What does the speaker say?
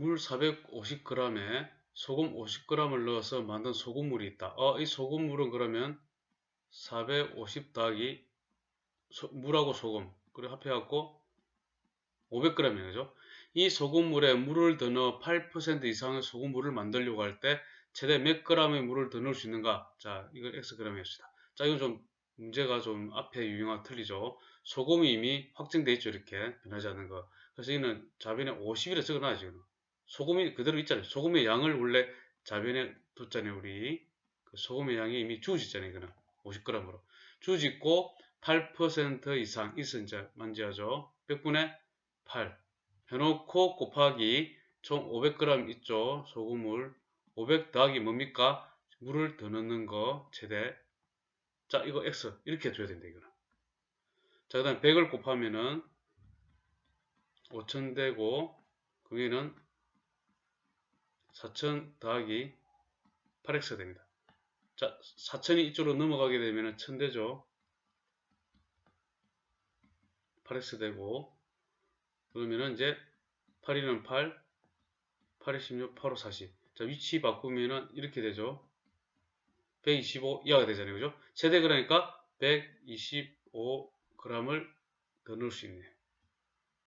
물 450g에 소금 50g을 넣어서 만든 소금물이 있다. 어, 이 소금물은 그러면 450 더하기 소- 물하고 소금 그리고 합해갖고 500g이네 그죠? 이 소금물에 물을 더 넣어 8% 이상의 소금물을 만들려고 할 때 최대 몇 g의 물을 더 넣을 수 있는가? 자, 이걸 xg이 합시다. 자, 이거 좀 문제가 좀 앞에 유형화 틀리죠. 소금이 이미 확정돼 있죠. 이렇게 변하지 않는 거. 그래서 이는 자변에 50이라 적어놔야지. 소금이 그대로 있잖아요. 소금의 양을 원래 자변에 뒀잖아요. 우리 그 소금의 양이 이미 주어졌잖아요. 이거는 50g으로. 주어졌고 8% 이상 있어 이제 만지하죠. 100분의 8 해놓고 곱하기 총 500g 있죠. 소금물 500 더하기 뭡니까? 물을 더 넣는 거 최대 자 이거 x 이렇게 줘야 된다 이거는 자, 그 다음 100을 곱하면은 5천 되고, 거기는 4천 더하기 8x가 됩니다. 자, 4천이 이쪽으로 넘어가게 되면은 1000 되죠. 8x 되고, 그러면은 이제 8이는 8, 8이 16, 8호 40. 자, 위치 바꾸면은 이렇게 되죠. 125 이하가 되잖아요. 그죠? 세대 그러니까 125g을 더 넣을 수 있네요.